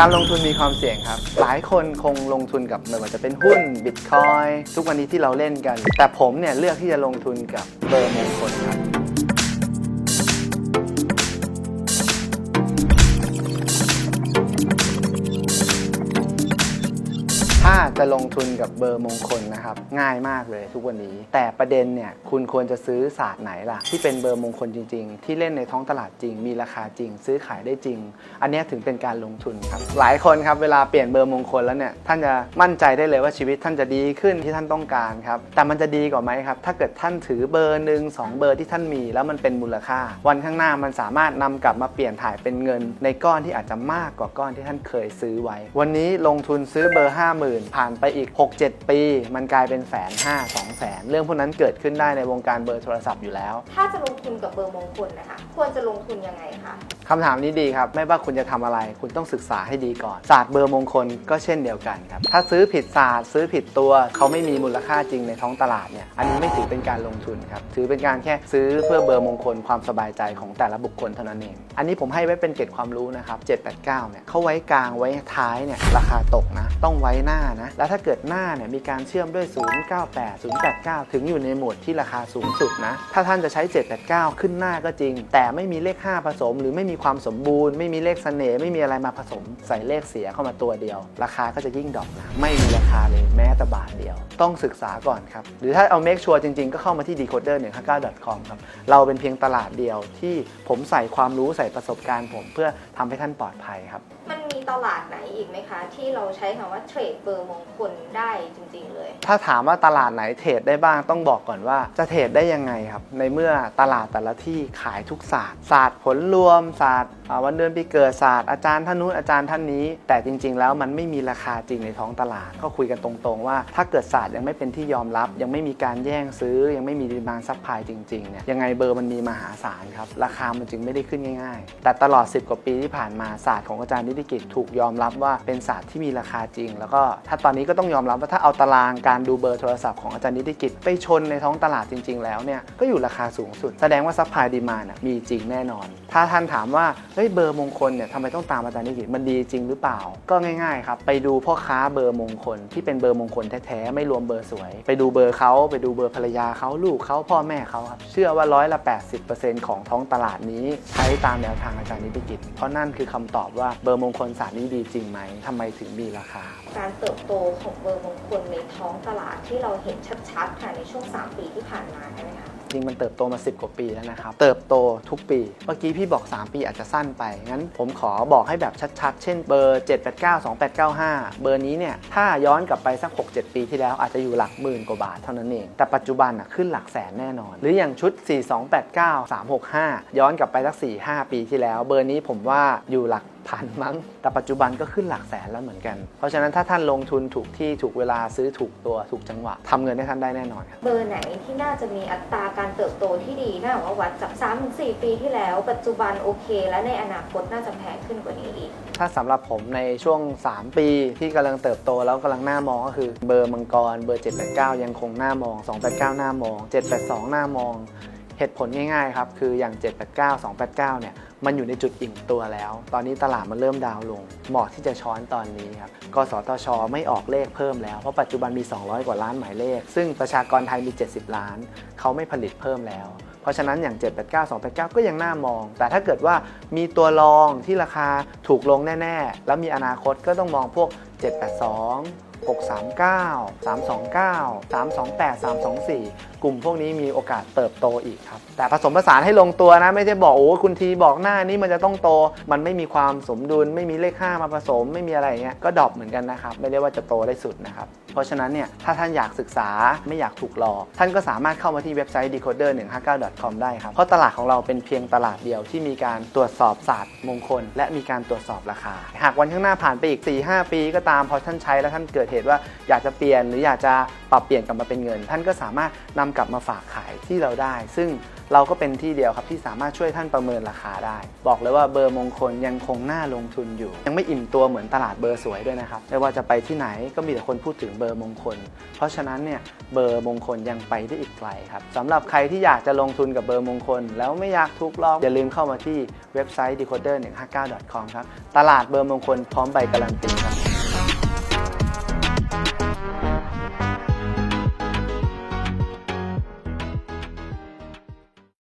การลงทุนมีความเสี่ยงครับ หลายคนคงลงทุนกับไม่ว่าจะเป็นหุ้นบิตคอยทุกวันนี้ที่เราเล่นกัน แต่ผมเนี่ยเลือกที่จะลงทุนกับเบอร์มงคลครับ จะลงทุนกับเบอร์มงคลนะครับง่ายมากเลยทุกวันนี้ แต่ประเด็นเนี่ยคุณควรจะซื้อศาสตร์ไหนล่ะ ที่เป็นเบอร์มงคลจริง ๆ ที่เล่นในท้องตลาดจริง มีราคาจริง ซื้อขายได้จริง อันนี้ถึงเป็นการลงทุนครับหลายคนครับเวลาเปลี่ยนเบอร์มงคลแล้วเนี่ยท่านจะมั่นใจได้เลยว่าชีวิตท่านจะดีขึ้นที่ท่านต้องการครับแต่มันจะดีกว่าไหมครับถ้าเกิดท่านถือเบอร์หนึ่งสองเบอร์ที่ท่านมี แล้วมันเป็นมูลค่า วันข้างหน้ามันสามารถนำกลับมาเปลี่ยนถ่ายเป็นเงิน ในก้อนที่อาจจะมากกว่าก้อนที่ท่านเคยซื้อไว้ วันนี้ลงทุนซื้อเบอร์ 50,000ผ่านไปอีก 6-7 ปี มันกลายเป็นแสนห้าสองแสนเรื่องพวกนั้นเกิดขึ้นได้ในวงการเบอร์โทรศัพท์อยู่แล้ว ถ้าจะลงทุนกับเบอร์มงคลนะคะ ควรจะลงทุนยังไงคะ คำถามนี้ดีครับ ไม่ว่าคุณจะทำอะไร คุณต้องศึกษาให้ดีก่อนศาสตร์เบอร์มงคลก็เช่นเดียวกันครับ ถ้าซื้อผิดศาสตร์ซื้อผิดตัว เขาไม่มีมูลค่าจริงในท้องตลาดเนี่ย อันนี้ไม่ถือเป็นการลงทุนครับ ถือเป็นการแค่ซื้อเพื่อเบอร์มงคลความสบายใจของแต่ละบุคคลเท่านั้นเอง อันนี้ผมให้ไว้เป็นเกร็ดความรู้นะครับ 789 เนี่ยเขาไว้กลางไว้ท้ายเนี่ยราคาตกนะ ต้องไว้หน้านะ แล้วถ้าเกิดหน้าเนี่ยมีการเชื่อมด้วย 098 089 ถึงอยู่ในโหมดที่ราคาสูงสุดนะ ถ้าท่านจะใช้ 789 ขึ้นหน้าก็จริง แต่ไม่มีเลข 5 ผสม หรือไม่มีีความสมบูรณ์ ไม่มีเลขเสน่ห์ไม่มีอะไรมาผสม ใส่เลขเสียเข้ามาตัวเดียว ราคาก็จะยิ่งดรอปนะไม่มีราคาเลยแม้แต่บาทเดียว ต้องศึกษาก่อนครับ หรือถ้าเอาเมคชัวร์จริงๆ ก็เข้ามาที่ decoder 159 com ครับเราเป็นเพียงตลาดเดียวที่ผมใส่ความรู้ใส่ประสบการณ์ผมเพื่อทำให้ท่านปลอดภัยครับ มีตลาดไหนอีกไหมคะ ที่เราใช้คำว่าเทรดเบอร์มงคลได้จริง ๆ เลย ถ้าถามว่าตลาดไหนเทรดได้บ้างต้องบอกก่อนว่า จะเทรดได้ยังไงครับ ในเมื่อตลาดแต่ละที่ขายทุกศาสตร์ศาสตร์ผลรวมศาสตร์วันเดือนปีเกิดศาสตร์อาจารย์ท่านนู้นอาจารย์ท่านนี้ แต่จริง ๆ แล้วมันไม่มีราคาจริงในท้องตลาด ก็คุยกันตรงๆว่า ถ้าเกิดศาสตร์ยังไม่เป็นที่ยอมรับ ยังไม่มีการแย่งซื้อ ยังไม่มีดีมานซัพพลายจริงๆเนี่ยยังไงเบอร์มันมีมหาศาลครับราคามันจึงไม่ได้ขึ้นง่าย ๆ แต่ตลอด 10 กว่าปีที่ผ่านมาศาสตร์ของอาจารย์นิติกิจถูกยอมรับว่าเป็นศาสตร์ที่มีราคาจริง แล้วก็ถ้าตอนนี้ก็ต้องยอมรับว่าถ้าเอาตารางการดูเบอร์โทรศัพท์ของอาจารย์นิติกิจไปชนในท้องตลาดจริง ๆ แล้วเนี่ยก็อยู่ราคาสูงสุด แสดงว่าซัพพลายดีมานะมีจริงแน่นอน ถ้าท่านถามว่าเฮ้ยเบอร์มงคลเนี่ยทำไมต้องตามอาจารย์นิติกิจมันดีจริงหรือเปล่า ก็ง่ายๆครับ ไปดูพ่อค้าเบอร์มงคลที่เป็นเบอร์มงคลแท้ๆไม่รวมเบอร์สวย ไปดูเบอร์เขาไปดูเบอร์ภรรยาเขาลูกเขาพ่อแม่เขาครับเชื่อว่าร้อยละ 80%ของท้องตลาดนี้ ใช้ตามแนวทางอาจารย์นิติกิจ เพราะนั่นคือคำตอบว่าเบอร์มงคลศาสตร์นี้ดีจริงไหมทำไมถึงมีราคา การเติบโตของเบอร์มงคลในท้องตลาดที่เราเห็นชัดๆค่ะในช่วง 3 ปีที่ผ่านมาใช่ไหมคะ ริงมันเติบโตมา 10 กว่าปีแล้วนะครับ เติบโตทุกปี เมื่อกี้พี่บอก 3 ปีอาจจะสั้นไป งั้นผมขอบอกให้แบบชัดๆ เช่นเบอร์ 789 2895 เบอร์นี้เนี่ย ถ้าย้อนกลับไปสัก 6-7 ปีที่แล้วอาจจะอยู่หลักหมื่นกว่าบาทเท่านั้นเอง แต่ปัจจุบันอะขึ้นหลักแสนแน่นอน หรืออย่างชุด 4289 365 ย้อนกลับไปสัก 4-5 ปีที่แล้ว เบอร์นี้ผมว่าอยู่หลัก พันมั้ง แต่ปัจจุบันก็ขึ้นหลักแสนแล้วเหมือนกัน เพราะฉะนั้นถ้าท่านลงทุนถูกที่ถูกเวลาซื้อถูกตัวถูกจังหวะทำเงินให้ท่านได้แน่นอนครับ เบอร์ไหนที่น่าจะมีอัตราการเติบโตที่ดีน่าว่าวัดจาก3-4 ปีที่แล้ว ปัจจุบันโอเค และในอนาคตน่าจะแพงขึ้นกว่านี้อีก ถ้าสำหรับผมในช่วง 3 ปีที่กำลังเติบโตแล้วกำลังหน้ามองก็คือเบอร์มังกรเบอร์ 789 ยังคงหน้ามอง 289 หน้ามอง 782 หน้ามอง เหตุผลง่ายๆครับคืออย่าง 789 289 เนี่ย มันอยู่ในจุดอิ่มตัวแล้ว ตอนนี้ตลาดมันเริ่มดาวลง เหมาะที่จะช้อนตอนนี้ครับ กสทช ไม่ออกเลขเพิ่มแล้ว เพราะปัจจุบันมี 200 กว่าล้านหมายเลข ซึ่งประชากรไทยมี 70 ล้าน เขาไม่ผลิตเพิ่มแล้ว เพราะฉะนั้นอย่าง 789 289 ก็ยังน่ามอง แต่ถ้าเกิดว่ามีตัวรองที่ราคาถูกลงแน่ ๆ แล้วมีอนาคตก็ต้องมองพวก 782 639 329 328 324 กลุ่มพวกนี้มีโอกาสเติบโตอีกครับ แต่ผสมผสานให้ลงตัวนะ ไม่ใช่บอกโอ้คุณทีบอกหน้านี้มันจะต้องโต มันไม่มีความสมดุล ไม่มีเลข 5 มาผสมไม่มีอะไรเงี้ยก็ดรอปเหมือนกันนะครับ ไม่ได้ว่าจะโตได้สุดนะครับ เพราะฉะนั้นเนี่ยถ้าท่านอยากศึกษาไม่อยากถูกหลอก ท่านก็สามารถเข้ามาที่เว็บไซต์ decoder 159 com ได้ครับ เพราะตลาดของเราเป็นเพียงตลาดเดียวที่มีการตรวจสอบศาสตร์มงคล และมีการตรวจสอบราคา หากวันข้างหน้าผ่านไปอีก 4-5 ปีก็ตามพอท่านใช้แล้วท่านเกิดเหตุว่าอยากจะเปลี่ยนหรืออยากจะปรับเปลี่ยนกลับมาเป็นเงิน ท่านก็สามารถนำกลับมาฝากขายที่เราได้ ซึ่งเราก็เป็นที่เดียวครับที่สามารถช่วยท่านประเมินราคาได้ บอกเลยว่าเบอร์มงคลยังคงน่าลงทุนอยู่ ยังไม่อิ่มตัวเหมือนตลาดเบอร์สวยด้วยนะครับไม่ว่าจะไปที่ไหนก็มีแต่คนพูดถึงเบอร์มงคล เพราะฉะนั้นเนี่ยเบอร์มงคลยังไปได้อีกไกลครับสำหรับใครที่อยากจะลงทุนกับเบอร์มงคล แล้วไม่อยากทุกข์หรอกอย่าลืมเข้ามาที่เว็บไซต์ decoder159.com ครับตลาดเบอร์มงคลพร้อมใบการันตี